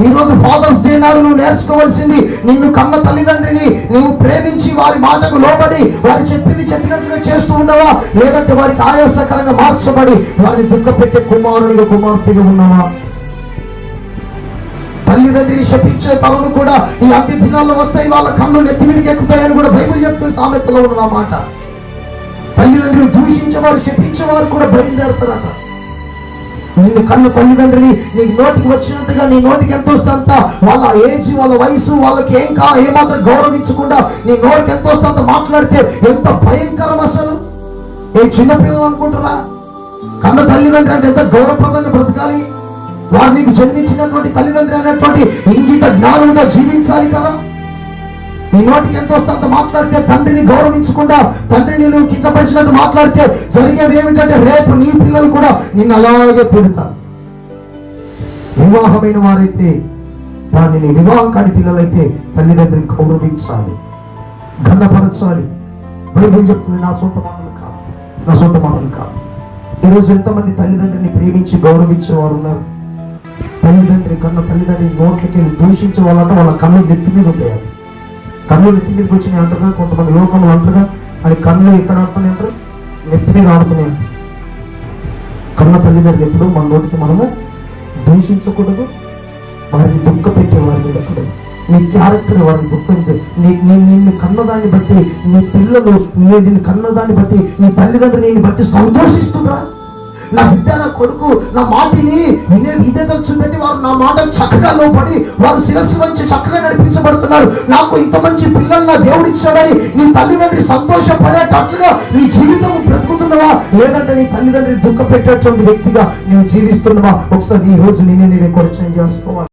ఈ రోజు fathers day నాడు నువ్వు నేర్చుకోవాల్సింది నిన్ను కన్న తల్లిదండ్రిని నువ్వు ప్రేమించి వారి మాటకు లోబడి వారి చెప్పింది చెప్పినట్లుగా చేస్తూ ఉండవా? లేదంటే వారికి ఆయాసకరంగా మార్చబడి వారిని దుఃఖపెట్టే కుమారునిగా కుమార్తెగా ఉన్నావా? తల్లిదండ్రిని శపించే తరలు కూడా ఈ అతి దినాల్లో వస్తాయి వాళ్ళ కళ్ళు నెత్తి మీదకి ఎక్కుతాయని కూడా బైబిల్ చెప్తే సామెతలో ఉన్నది మాట తల్లిదండ్రులు దూషించేవారు శపించేవారు కూడా బయలుదేరతారట. నీ కన్న తల్లిదండ్రిని నీ నోటికి వచ్చినట్టుగా నీ నోటికి ఎంత వస్తే అంత వాళ్ళ ఏజ్ వాళ్ళ వయసు వాళ్ళకి ఏం కా ఏమాత్రం గౌరవించకుండా నీ నోటికి ఎంత వస్తే అంత మాట్లాడితే ఎంత భయంకరం అసలు? ఏ చిన్నపిల్లలు అనుకుంటారా కన్న తల్లిదండ్రి అంటే ఎంత గౌరవప్రదంగా బ్రతకాలి? వాడు నీకు జన్మించినటువంటి తల్లిదండ్రి అనేటువంటి ఇంగిత జ్ఞానంగా జీవించాలి కదా? నీ నోటికి ఎంత వస్తే అంత మాట్లాడితే తండ్రిని గౌరవించకుండా తండ్రిని నువ్వు కించపరిచినట్టు మాట్లాడితే జరిగేది ఏమిటంటే రేపు నీ పిల్లలు కూడా నిన్ను అలాగే తిడతారు. వివాహమైన వారైతే దానిని వివాహం కాని పిల్లలైతే తల్లిదండ్రిని గౌరవించాలి ఘనపరచాలి బైబిల్ చెప్తుంది నా సొంత మాటలు కాదు నా సొంత మాటలు కాదు. ఈరోజు ఎంతమంది తల్లిదండ్రిని ప్రేమించి గౌరవించే వారు ఉన్నారు? తల్లిదండ్రి కన్న తల్లిదండ్రి నోట్లకి దూషించే వాళ్ళంటే వాళ్ళ కన్ను నెత్తి మీద ఉంటాయి. కళ్ళు నెత్తి మీదకి వచ్చినాయి అంటారుగా కొంతమంది లోకంలో అంటారుగా అది కన్ను ఎక్కడ ఆడుతున్నాయి అంటారు? నెత్తి మీద ఆడుతున్నాయి. కళ్ళ కన్న తల్లిదండ్రులు ఎప్పుడు మన నోటికి మనము దూషించకూడదు. వారిని దుఃఖ పెట్టే వారిని ఉండకూడదు నీ క్యారెక్టర్ వారిని దుఃఖించే నీ నీ నిన్ను కన్నదాన్ని బట్టి నీ పిల్లలు నీ నిన్ను కన్నదాన్ని బట్టి నీ తల్లిదండ్రులు నేను బట్టి సంతోషిస్తున్నా నా బిడ్డ నా కొడుకు నా మాటిని వినే విధేత చూపెట్టి వారు నా మాటలు చక్కగా లోపడి వారు శిరస్సు వంచి చక్కగా నడిపించబడుతున్నారు. నాకు ఇంత మంచి పిల్లలు నా దేవుడు ఇచ్చాడని నీ తల్లిదండ్రి సంతోషపడేటట్లుగా నీ జీవితం బ్రతుకుతున్నావా? లేదంటే నీ తల్లిదండ్రి దుఃఖ పెట్టేటువంటి వ్యక్తిగా నువ్వు జీవిస్తున్నావా? ఒకసారి ఈ రోజు నేనే నేను కూడా చేంజ్ చేసుకోవాలి.